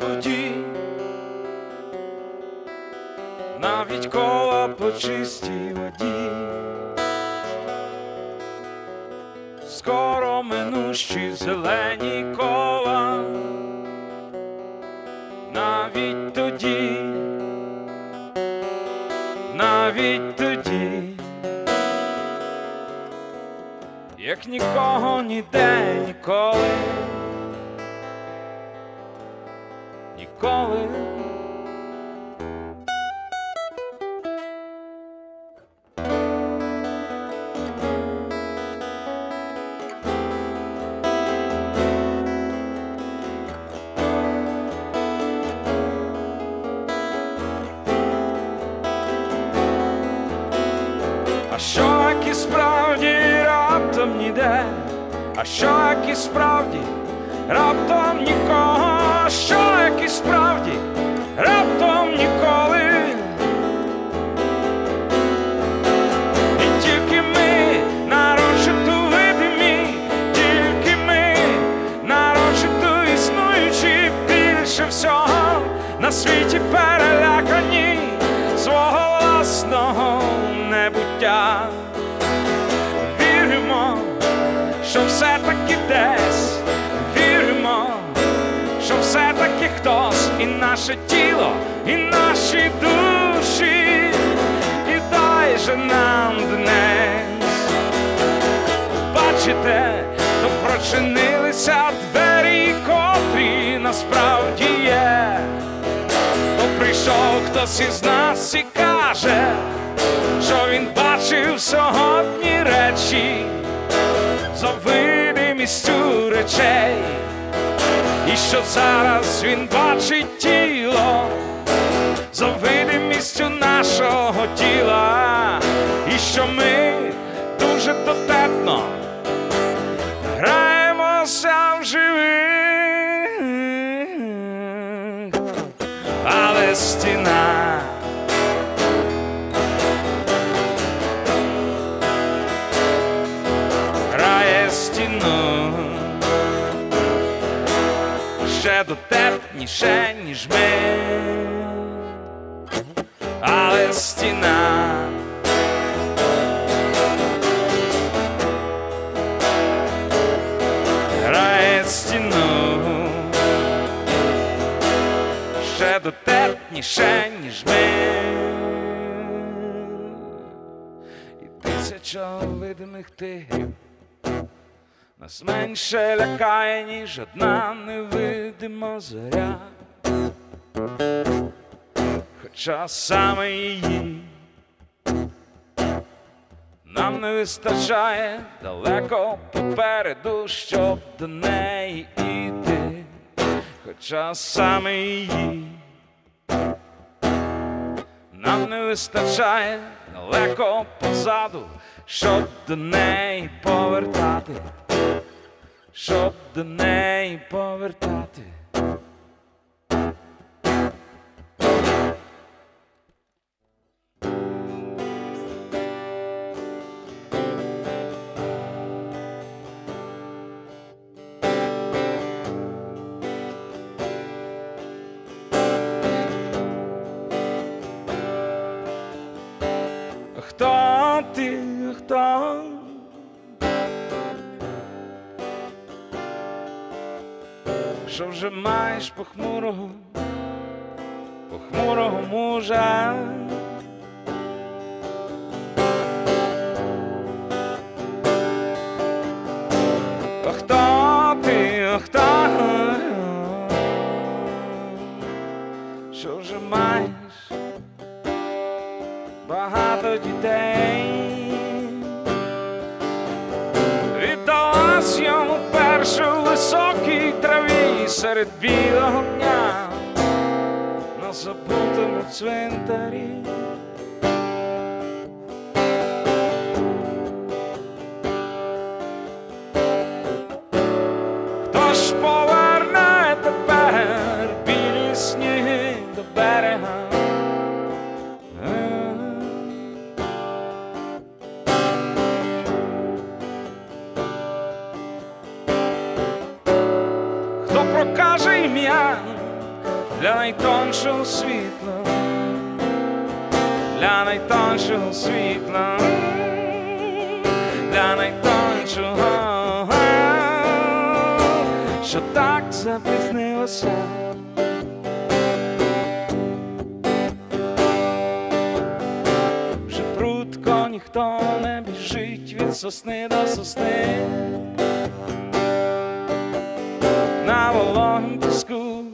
воді, навіть кола по чистій воді, скоро минущі зелені кола, навіть тоді, навіть тоді, як ніколи. Ніколи. Що і справді раптом ніде, а що як і справді раптом нікого, що як наше тіло, і наші душі, і дай же нам днес. Бачите, то прочинилися двері, котрі насправді є. То прийшов хтось із нас і каже, що він бачив сьогодні речі за видимістю речей, і що зараз він бачить тіло за видимістю нашого тіла, і що ми дуже дотепно граємося в живих, але стіна. Дотепніше, ніж ми, але стіна. Грає стіну ще дотепніше, ніж ми. І тисяча видимих тигрів нас менше лякає, ніж одна невидима зоря. Хоча саме її нам не вистачає далеко попереду, щоб до неї йти. Хоча саме її нам не вистачає далеко позаду, щоб до неї повертати, щоб до неї повертати. Що вже маєш похмурого, похмурого мужа? траві серед білого дня на забутому Світла, для найтоншого, що так запізнилося. Вже прутко ніхто не біжить від сосни до сосни. На вологому піску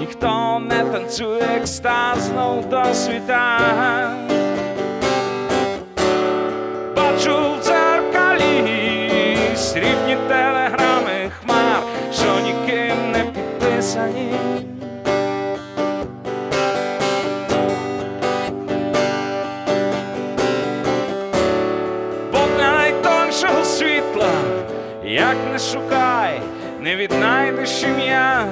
ніхто не танцює екстаз знов до світа. Срібні телеграми хмар, що ніким не підписані. Бо найтоншого світла, як не шукай, не віднайдеш ім'я.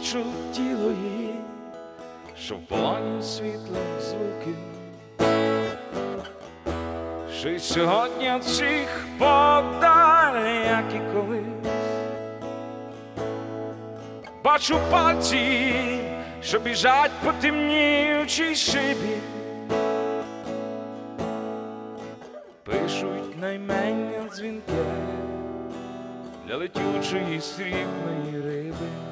Бачу тіло її, що в полоні світла звуки. Що й сьогодні від всіх подалі, як і колись. Бачу пальці, що біжать по темніючій шибі. Пишуть наймення дзвінки для летючої срібної риби.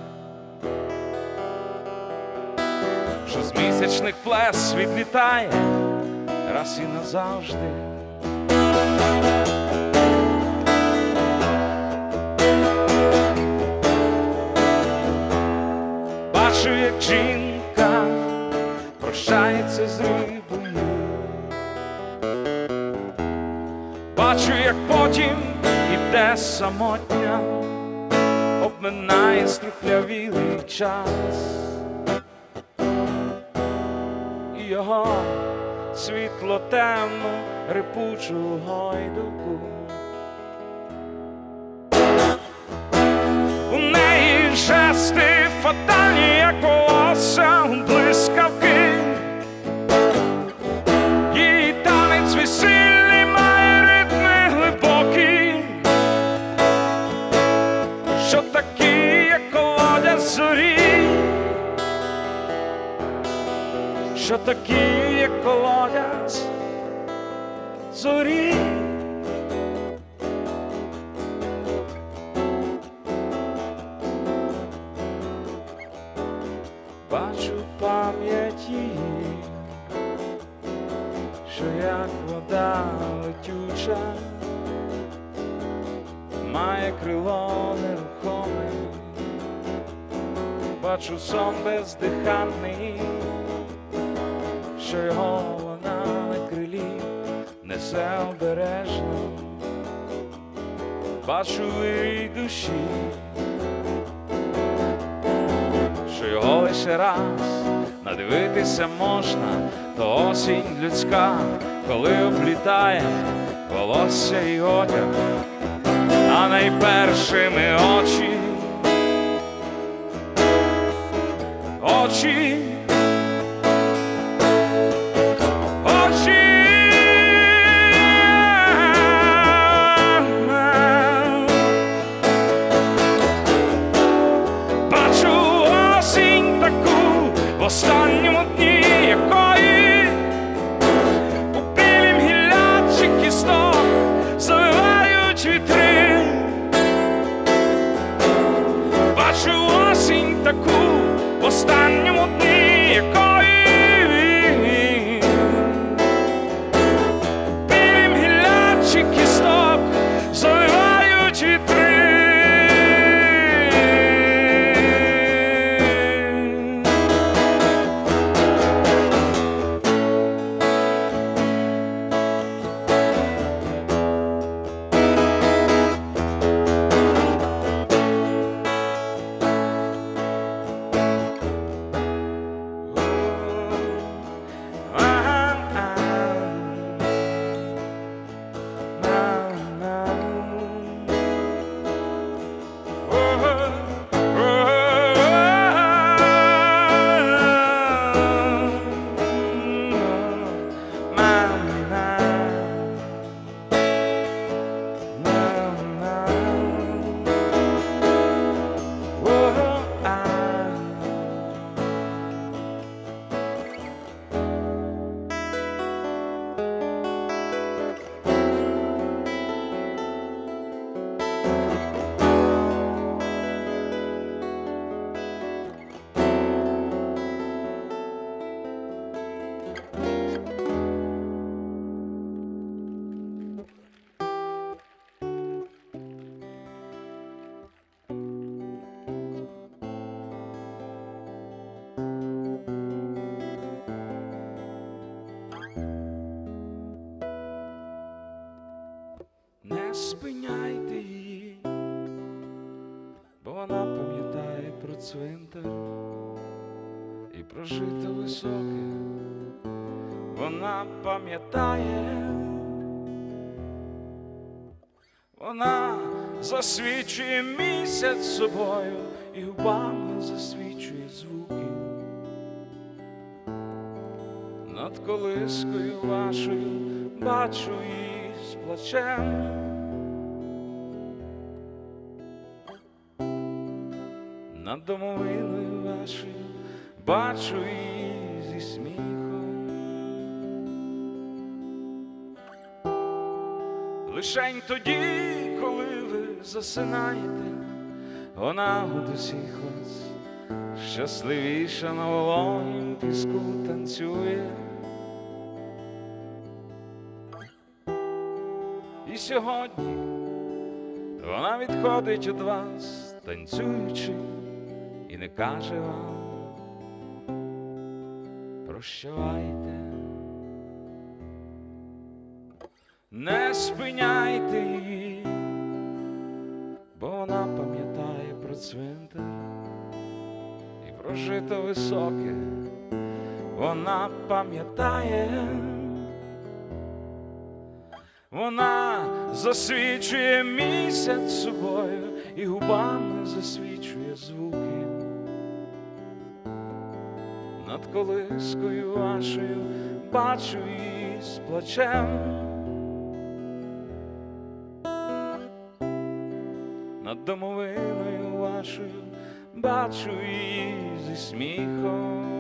Що з місячних плес відлітає раз і назавжди. Бачу, як жінка прощається з рибою. Бачу, як потім іде самотня, обминає струхлявілий час його світло темну рипучу гойдуку. У неї жести фатальні, як волосся блискавки. Має крило нерухоме, бачу сон бездиханний що його вона на крилі несе обережно, бачу її душі, що його лише раз надивитися можна, то осінь людська, коли облітає волосся і одяг, а найпершими очі, очі. Не спиняйте її, бо вона пам'ятає про цвинтар і про жито високе. Вона пам'ятає, вона засвічує місяць собою і губами засвічує звуки. Над колискою вашою бачу її з плачем. Над домовиною вашою бачу її зі сміхом. Лишень тоді, коли ви засинаєте, вона у усіх вас щасливіша на вологім піску танцює. І сьогодні вона відходить від вас, танцюючи, і не каже вам прощавайте, не спиняйте її, бо вона пам'ятає про цвинтар і про жито високе, вона пам'ятає. Вона засвічує місяць собою і губами засвічує звуки. Колискою вашою бачу її з плачем. Над домовиною вашою бачу її зі сміхом.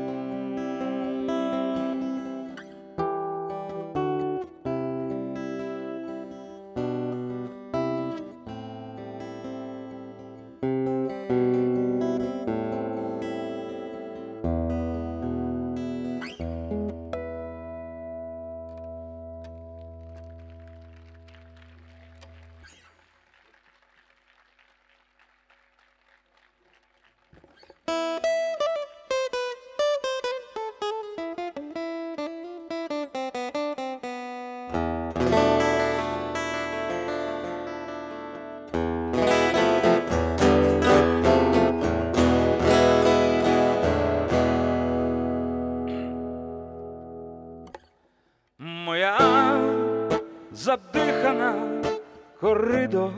Задихана коридо,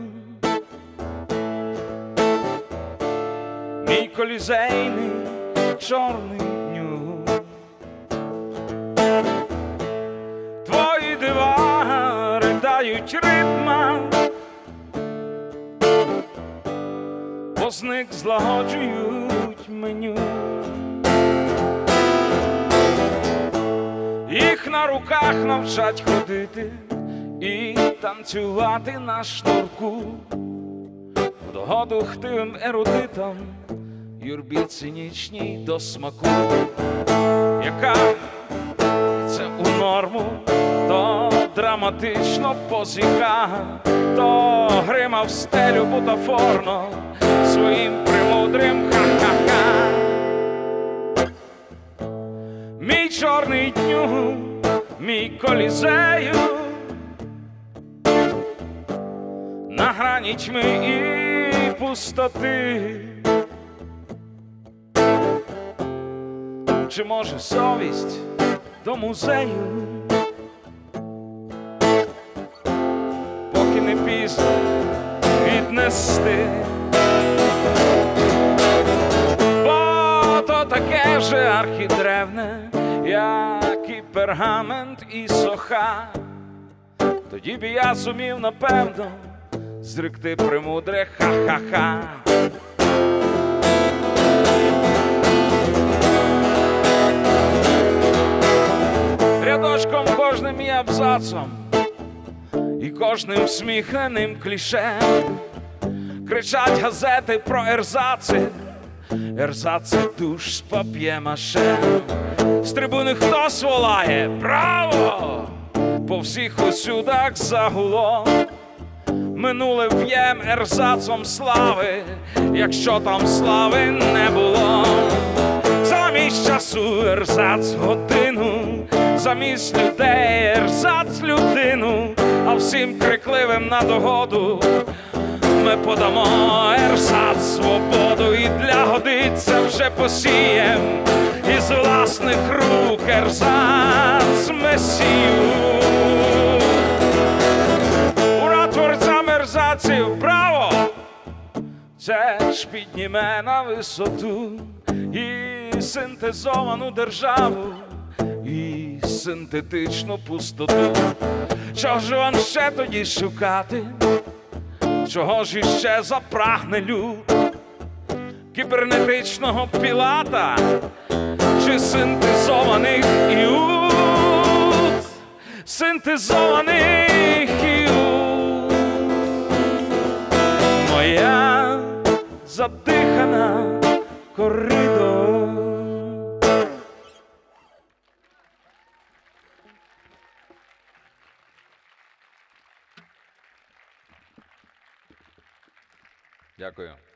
мій колізейний чорний дню. Твої дива ридають ритма, бо зник злагоджують меню. Їх на руках навчать ходити і танцювати на шнурку. В догоду хтивим ерудитам, юрбі цинічній до смаку, яка це у норму, то драматично позіка, то грима в стелю бутафорно своїм премудрим ха-ха-ха. Мій чорний дню, мій колізею, грані тьми і пустоти. Чи може совість до музею? Поки не пізно віднести. Бо то таке же архідревне, як і пергамент і соха. Тоді б я зумів, напевно, зректи премудре ха-ха-ха. Рядочком кожним і абзацом, і кожним всміхненим кліше кричать газети про ерзаци, ерзаци душ з пап'є-маше. З трибуни хтось волає Браво! По всіх усюдах загуло. Минуле в'єм ерзацом слави, якщо там слави не було. Замість часу ерзац годину, замість людей ерзац людину, а всім крикливим на догоду ми подамо ерзац свободу і для годиться вже посієм із власних рук ерзац месію. Ерзаців, браво! Це ж підніме на висоту і синтезовану державу, і синтетичну пустоту. Чого ж вам ще тоді шукати? Чого ж іще запрагне люд? Кібернетичного пілата чи синтезованих іуд? Синтезованих задихана коридор. Дякую.